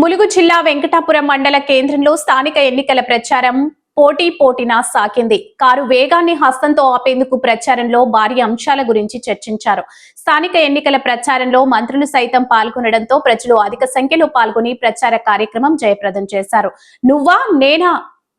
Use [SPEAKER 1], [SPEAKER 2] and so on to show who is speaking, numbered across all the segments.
[SPEAKER 1] ములుగు జిల్లా వెంకటాపురం మండల కేంద్రంలో స్థానిక ఎన్నికల ప్రచారం పోటీ పోటీన సాకింది కారు వేగాన్ని హస్తంతో ఆపేందుకు ప్రచారంలో భారీ అంశాల గురించి చర్చించారు. స్థానిక ఎన్నికల ప్రచారంలో మంత్రులు సైతం పాల్గొనడంతో ప్రజలు అధిక సంఖ్యలో పాల్గొని ప్రచార కార్యక్రమం జయప్రదం చేశారు. నువ్వా నేనా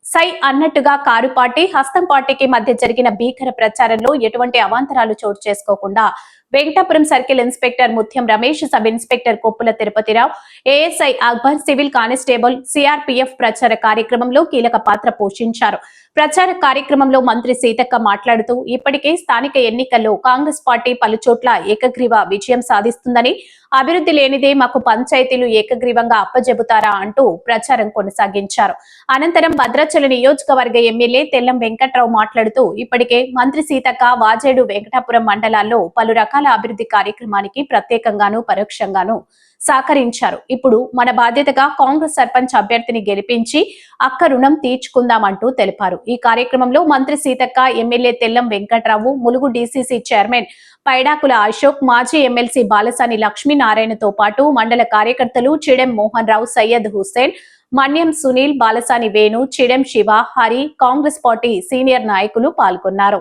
[SPEAKER 1] సై అన్నట్టుగా కారు పార్టీ హస్తం పార్టీకి మధ్య జరిగిన భీకర ప్రచారంలో ఎటువంటి అవాంతరాలు చోటు చేసుకోకుండా Venkatapuram circle inspector Mutyam Ramesh sub inspector Koppula Tirupathirao ASI Akbar civil constable CRPF ప్రచార కార్యక్రమంలో కీలక పాత్ర పోషించారు. ప్రచార కార్యక్రమంలో మంత్రి సీతక్క మాట్లాడుతూ ఇప్పటికే స్థానిక ఎన్నికల్లో కాంగ్రెస్ పార్టీ పలుచోట్ల ఏకగ్రీవ విజయం సాధిస్తుందని అభివృద్ధి లేనిదే మాకు పంచాయతీలు ఏకగ్రీవంగా అప్పజెబుతారా అంటూ ప్రచారం కొనసాగించారు. అనంతరం భద్రాచల నియోజకవర్గ ఎమ్మెల్యే తెల్లం వెంకట్రావు మాట్లాడుతూ ఇప్పటికే మంత్రి సీతక్క వాజేడు వెంకటాపురం మండలాల్లో పలు రకాల అభివృద్ధి కార్యక్రమానికి ప్రత్యేకంగాను పరోక్షంగాను సహకరించారు. ఇప్పుడు మన బాధ్యతగా కాంగ్రెస్ సర్పంచ్ అభ్యర్థిని గెలిపించి అక్క రుణం తీర్చుకుందామంటూ తెలిపారు. ఈ కార్యక్రమంలో మంత్రి Seethakka MLA Tellam Venkatrao Mulugu DCC chairman Paidakula Ashok మాజీ ఎమ్మెల్సీ బాలసాని లక్ష్మీనారాయణతో పాటు మండల కార్యకర్తలు Chidem Mohan Rao Syed Hussain Manyam Sunil Balasani Venu Chidem Shiva Hari Congress party senior నాయకులు పాల్గొన్నారు.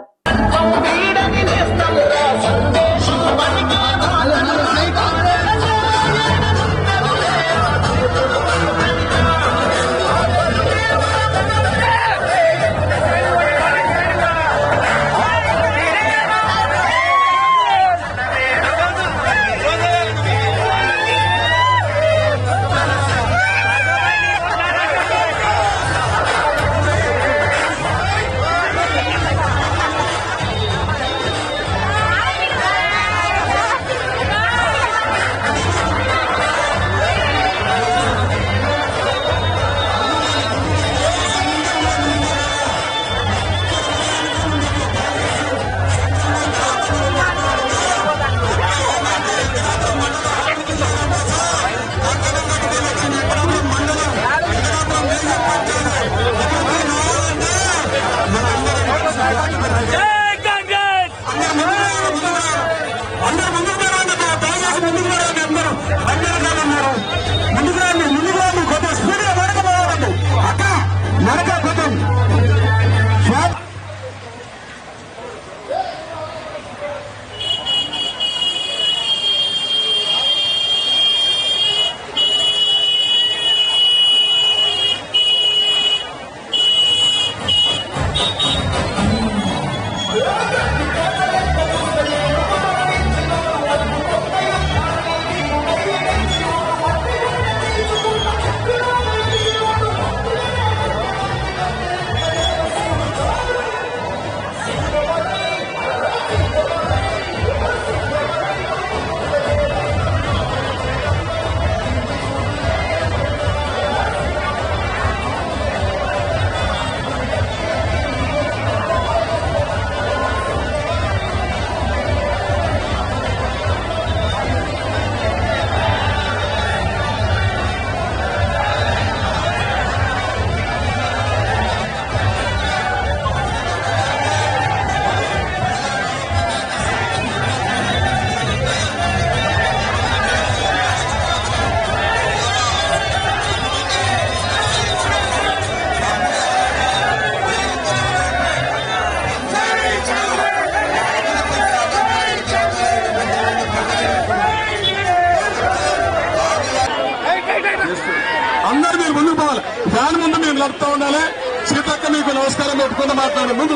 [SPEAKER 2] పోవాలి. దాని ముందు మేము నడుపుతూ ఉండాలి. సీతక్క మీకు నమస్కారం పెట్టుకుంటూ మాట్లాడండి. ముందు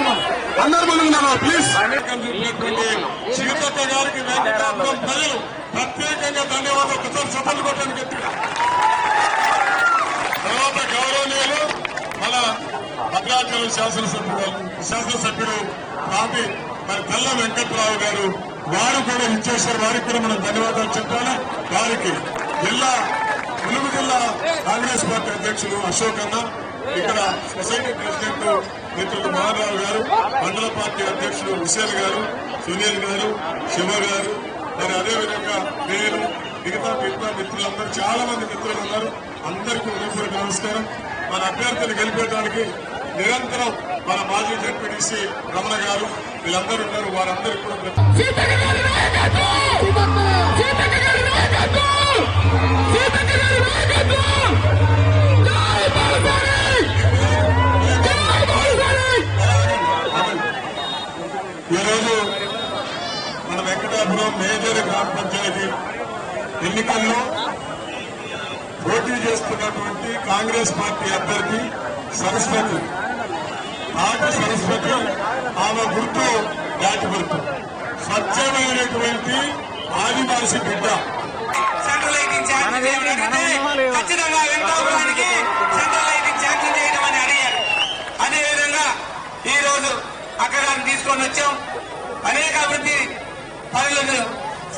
[SPEAKER 2] అందరు ముందుకు నడవాలి ప్లీజ్ సీతక్క గారికి వెంకటాపురం ప్రజలు ప్రత్యేకంగా ధన్యవాదాలు. ఒకసారి సఫలు కొట్టండి గట్టిగా. తర్వాత గౌరవనీయులు మన భద్రాచలం శాసనసభ్యుడు శాసనసభ్యుడు రాబి మరి కల్ల వెంకట్రావు గారు వారు కూడా ఇచ్చేశారు వారికి కూడా మనం ధన్యవాదాలు చెప్పాలి. వారికి జిల్లా ములుగు జిల్లా కాంగ్రెస్ పార్టీ అధ్యక్షులు అశోక్ అన్న ఇక్కడ సొసైటీ ప్రెసిడెంట్ మిత్రులు మోహన్రావు గారు మండల పార్టీ అధ్యక్షులు హుసేన్ గారు సునీల్ గారు శివ గారు మరి అదేవిధంగా నేను మిగతా మిగతా మిత్రులందరూ చాలా మంది మిత్రులు ఉన్నారు. అందరికీ ఉదయపూర్వక నమస్కారం. మన అభ్యర్థిని గెలిపేయడానికి నిరంతరం మన మాజీ జడ్పీటీసీ రమణ గారు వీళ్ళందరూ ఉన్నారు. వారందరికీ కూడా
[SPEAKER 3] మేజర్ గ్రామ పంచాయతీ ఎన్నికల్లో
[SPEAKER 2] పోటీ చేస్తున్నటువంటి కాంగ్రెస్ పార్టీ అభ్యర్థి సరస్వతి. పార్టీ సరస్వతి ఆమె గుర్తు దాటిపడుతూ స్వచ్ఛమైనటువంటి ఆదివాసి బిడ్డ.
[SPEAKER 4] అదేవిధంగా ఈ రోజు అక్కడ తీసుకొని వచ్చాం అనేక అభివృద్ధి పనులను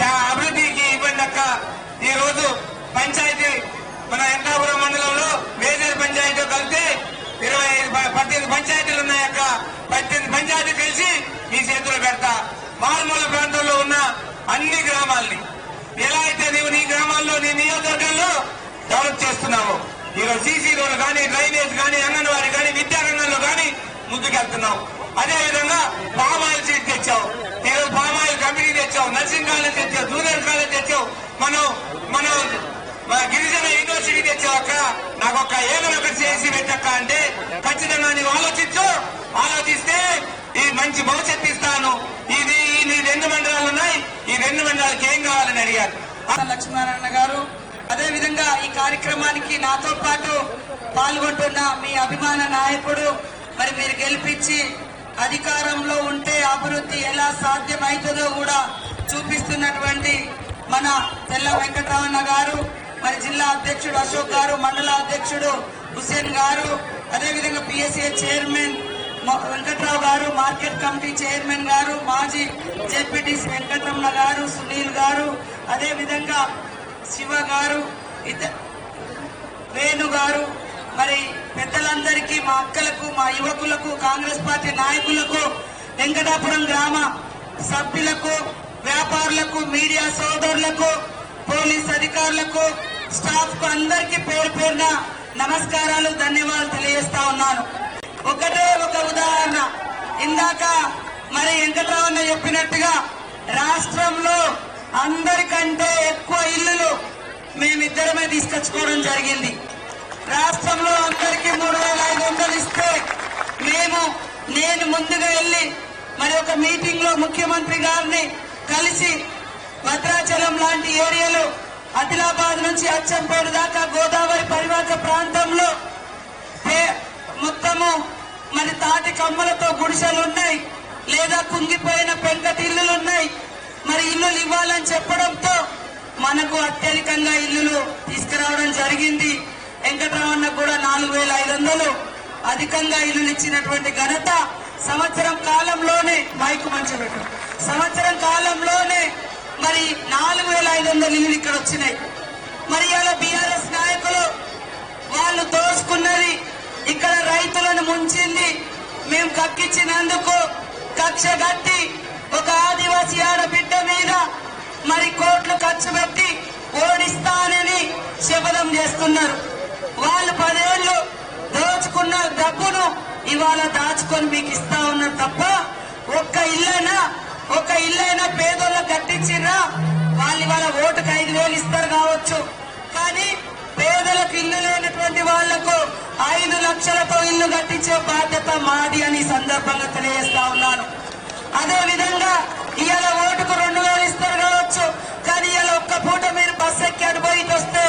[SPEAKER 4] చా- అభివృద్ధికి ఇవ్వండి అక్క. ఈ రోజు పంచాయతీ మన వెంకటాపురం మండలంలో మేజర్ పంచాయతీ కలిపి ఇరవై ఐదు పద్దెనిమిది పంచాయతీలు ఉన్నాయక్క పద్దెనిమిది పంచాయతీ కలిసి మీ చేతులు పెడతా. మారుమూల ప్రాంతంలో ఉన్న అన్ని గ్రామాల్ని. ఎలా అయితే నీవు నీ గ్రామాల్లో నీ నియోజకవర్గంలో డెవలప్ చేస్తున్నావు ఈరోజు సీసీ రోడ్లు కానీ డ్రైనేజ్ కానీ అంగన్వాడీ కానీ విద్యారంగంలో కానీ ముందుకెళ్తున్నావు. అదే విధంగా ఆయిల్ సీట్ తెచ్చావు. ఈరోజు ఆయిల్ కంపెనీ తెచ్చావు. నర్సింగ్ కాలేజ్ తెచ్చావు. జూనియర్ కాలేజ్ తెచ్చావు. మనం మనం మన గిరిజన యూనివర్సిటీ తెచ్చావు అక్క నాకు ఒక ఏదైనా ఒకటి చేసి పెట్టక్క అంటే ఖచ్చితంగా నీవు ఆలోచించు. ఆలోచిస్తే ఈ మంచి భవిష్యత్తు ఇస్తాను. ఇది నీ రెండు మండలాలు ఉన్నాయి. ఈ రెండు మండలాలకి ఏం కావాలని అడిగారు? లక్ష్మీనారాయణ గారు అదే విధంగా ఈ కార్యక్రమానికి నాతో పాటు పాల్గొంటున్న మీ అభిమాన నాయకుడు మరి మీరు గెలిపించి అధికారంలో ఉంటే అభివృద్ధి ఎలా సాధ్యమవుతుందో కూడా చూపిస్తున్నటువంటి మన తెల్ల వెంకటరమణ గారు మరి జిల్లా అధ్యక్షుడు అశోక్ గారు మండల అధ్యక్షుడు హుసేన్ గారు అదేవిధంగా పిఎస్ఏ చైర్మన్ వెంకట్రావు గారు మార్కెట్ కమిటీ చైర్మన్ గారు మాజీ జెడ్పీటీసీ వెంకటరమణ గారు సునీల్ గారు అదేవిధంగా శివ గారు ఇత- వేణు గారు మరి పెద్దలందరికీ మా అక్కలకు మా యువకులకు కాంగ్రెస్ పార్టీ నాయకులకు వెంకటాపురం గ్రామ సభ్యులకు వ్యాపారులకు మీడియా సోదరులకు పోలీస్ అధికారులకు స్టాఫ్కు అందరికీ పేరు పేరున నమస్కారాలు ధన్యవాదాలు తెలియజేస్తా ఉన్నాను. ఒకటే ఒక ఉదాహరణ. ఇందాక మరి వెంకటరామన్న చెప్పినట్టుగా రాష్ట్రంలో అందరికంటే ఎక్కువ ఇల్లులు మేమిద్దరమే తీసుకొచ్చుకోవడం జరిగింది. రాష్ట్రంలో అందరికీ మూడు వేల ఐదు వందలు ఇస్తే మేము నేను ముందుగా వెళ్ళి మరి ఒక మీటింగ్లో ముఖ్యమంత్రి గారిని కలిసి భద్రాచలం లాంటి ఏరియాలో ఆదిలాబాద్ నుంచి అచ్చంపేట దాకా గోదావరి పరివాహక ప్రాంతంలో మొత్తము మరి తాటి కమ్మలతో గుడిసెలు ఉన్నాయి లేదా కుంగిపోయిన పెంకటి ఇల్లులు ఉన్నాయి మరి ఇల్లులు ఇవ్వాలని చెప్పడంతో మనకు అత్యధికంగా ఇల్లులు తీసుకురావడం జరిగింది. వెంకటరమణ కూడా నాలుగు వేల ఐదు వందలు. అధికంగా ఇల్లు ఇచ్చినటువంటి ఘనత సంవత్సరం కాలంలోనే మైకు మంచి పెట్టు. సంవత్సరం కాలంలోనే మరి నాలుగు వేల ఐదు వందలు ఇల్లు ఇక్కడ వచ్చినాయి. మరి ఇలా బీఆర్ఎస్ నాయకులు వాళ్ళు దోసుకున్నది ఇక్కడ రైతులను ముంచింది. మేము కక్కించినందుకు కక్ష కట్టి ఒక ఆదివాసీ ఆడబిడ్డ మీద మరి కోట్లు ఖర్చు పెట్టి ఓడిస్తానని శపథం చేస్తున్నారు. వాళ్ళు పదేళ్ళు దోచుకున్న డబ్బును ఇవాళ దాచుకొని మీకు ఇస్తా ఉన్నారు తప్ప ఒక్క ఇల్లైనా ఒక ఇల్లైనా పేదోళ్ళకి కట్టించిర్రా వాళ్ళు ఇవాళ ఓటుకు ఐదు వేలు ఇస్తారు కావచ్చు. కానీ పేదలకు ఇల్లు లేనటువంటి వాళ్ళకు ఐదు లక్షలతో ఇల్లు కట్టించే బాధ్యత మాది అని సందర్భంగా తెలియజేస్తా ఉన్నాను అదే విధంగా ఇవాళ ఓటుకు రెండు వేలు ఇస్తారు కావచ్చు కానీ ఇవాళ ఒక్క పూట మీరు బస్ ఎక్కి అనుభవించి వస్తే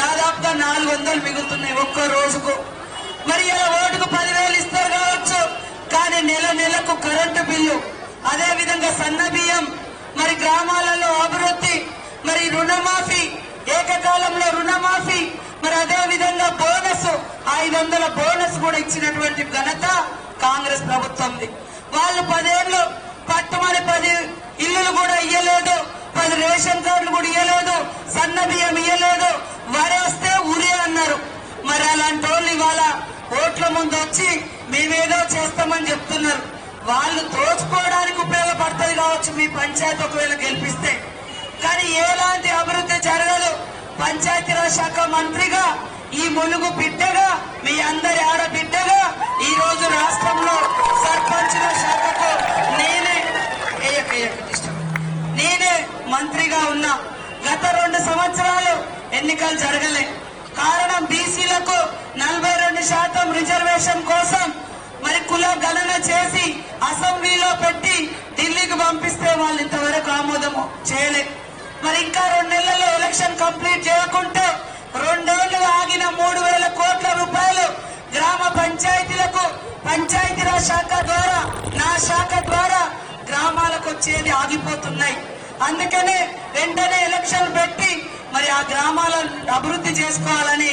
[SPEAKER 4] దాదాపుగా నాలుగు వందలు మిగులుతున్నాయి ఒక్క రోజుకు. మరి ఇలా ఓటుకు పదివేలు ఇస్తారు కావచ్చు కానీ నెల నెలకు కరెంటు బిల్లు అదే విధంగా సన్న బియ్యం మరి గ్రామాలలో అభివృద్ధి మరి రుణమాఫీ ఏకకాలంలో రుణమాఫీ మరి అదే విధంగా బోనస్ ఐదు వందల బోనస్ కూడా ఇచ్చినటువంటి ఘనత కాంగ్రెస్ ప్రభుత్వంది. వాళ్ళు పదేళ్ళు పట్టుమని పది ఇల్లులు కూడా ఇయ్యలేదు పది రేషన్ కార్డులు కూడా ఇయ్యలేదు సన్న బియ్యం ఇయ్యలేదు వారే వస్తే ఊరే అన్నారు. మరి అలాంటి వాళ్ళు ఇవాళ ఓట్ల ముందు వచ్చి మేమేదో చేస్తామని చెప్తున్నారు. వాళ్ళు దోచుకోవడానికి ఉపయోగపడుతుంది కావచ్చు మీ పంచాయతీ ఒకవేళ గెలిపిస్తే. కానీ ఎలాంటి అభివృద్ధి జరగదు. పంచాయతీరాజ్ శాఖ మంత్రిగా ఈ ములుగు బిడ్డగా మీ అందరి ఆడబిడ్డగా ఈ రోజు రాష్ట్రంలో సర్పంచ్గా శాఖకు నేనే ఏయక, ఏయక, disturb. నేనే మంత్రిగా ఉన్నా గత రెండు సంవత్సరాలు ఎన్నికలు జరగలే. కారణం బీసీలకు నలభై రెండు శాతం రిజర్వేషన్ కోసం మరి కుల గణన చేసి అసెంబ్లీలో పెట్టి ఢిల్లీకి పంపిస్తే వాళ్ళు ఇంతవరకు ఆమోదము చేయలే. మరి ఇంకా రెండు నెలల్లో ఎలక్షన్ కంప్లీట్ చేయకుంటే ఆగిన మూడు వేల కోట్ల రూపాయలు గ్రామ పంచాయతీలకు పంచాయతీరాజ్ శాఖ ద్వారా నా శాఖ ద్వారా గ్రామాలకు వచ్చేది ఆగిపోతున్నాయి. అందుకనే వెంటనే ఎలక్షన్ పెట్టి మరి ఆ గ్రామాలను అభివృద్ధి చేసుకోవాలని